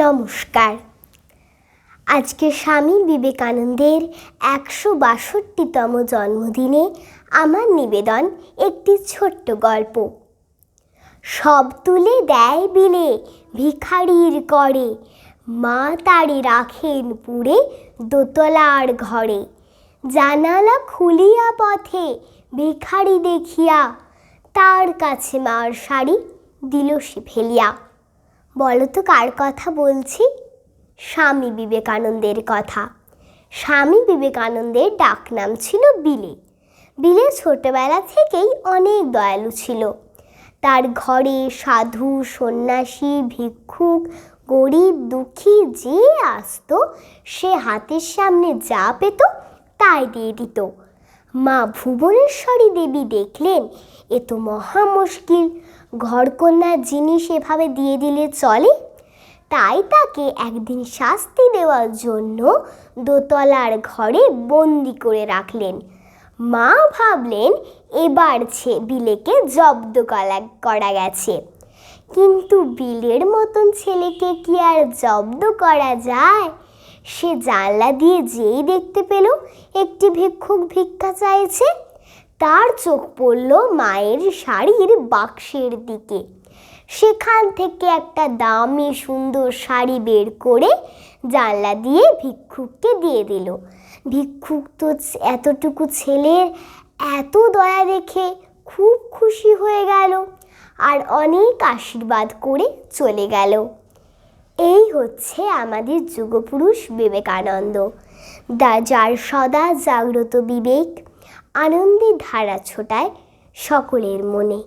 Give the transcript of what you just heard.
নমস্কার। আজকে স্বামী বিবেকানন্দের একশো বাষট্টিতম জন্মদিনে আমার নিবেদন একটি ছোট্ট গল্প। সব তুলে দেয় বিলে, ভিখারির করে। মা তারে রাখেন পুড়ে দোতলার ঘরে। জানালা খুলিয়া পথে ভিখারি দেখিয়া, তার কাছে মার শাড়ি দিল সে ফেলিয়া। বলো তো কার কথা বলছি? স্বামী বিবেকানন্দের কথা। স্বামী বিবেকানন্দের ডাকনাম ছিল বিলে। বিলে ছোটবেলা থেকেই অনেক দয়ালু ছিল। তার ঘরে সাধু, সন্ন্যাসী, ভিক্ষুক, গরিব, দুঃখী যে আসতো, সে হাতের সামনে যা পেত তাই দিয়ে দিত। মা ভুবনেশ্বরী দেবী দেখলেন, এ তো মহা মুশকিল। ঘরকন্যার জিনিস এভাবে দিয়ে দিলে চলে, তাই তাকে একদিন শাস্তি দেওয়ার জন্য দোতলার ঘরে বন্দি করে রাখলেন। মা ভাবলেন, এবার ছে বিলেকে জব্দ করা করা গেছে। কিন্তু বিলের মতন ছেলেকে কি আর জব্দ করা যায়? সে জানলা দিয়ে যেই দেখতে পেল, একটি ভিক্ষুক ভিক্ষা চাইছে। তার চোখ পড়ল মায়ের শাড়ির বাক্সের দিকে। সেখান থেকে একটা দামি সুন্দর শাড়ি বের করে জানলা দিয়ে ভিক্ষুককে দিয়ে দিল। ভিক্ষুক তো এতটুকু ছেলের এত দয়া দেখে খুব খুশি হয়ে গেল আর অনেক আশীর্বাদ করে চলে গেল। এই হচ্ছে আমাদের যুগপুরুষ বিবেকানন্দ। দা যার সদা জাগ্রত বিবেক আনন্দের ধারা ছোটায় সকলের মনে।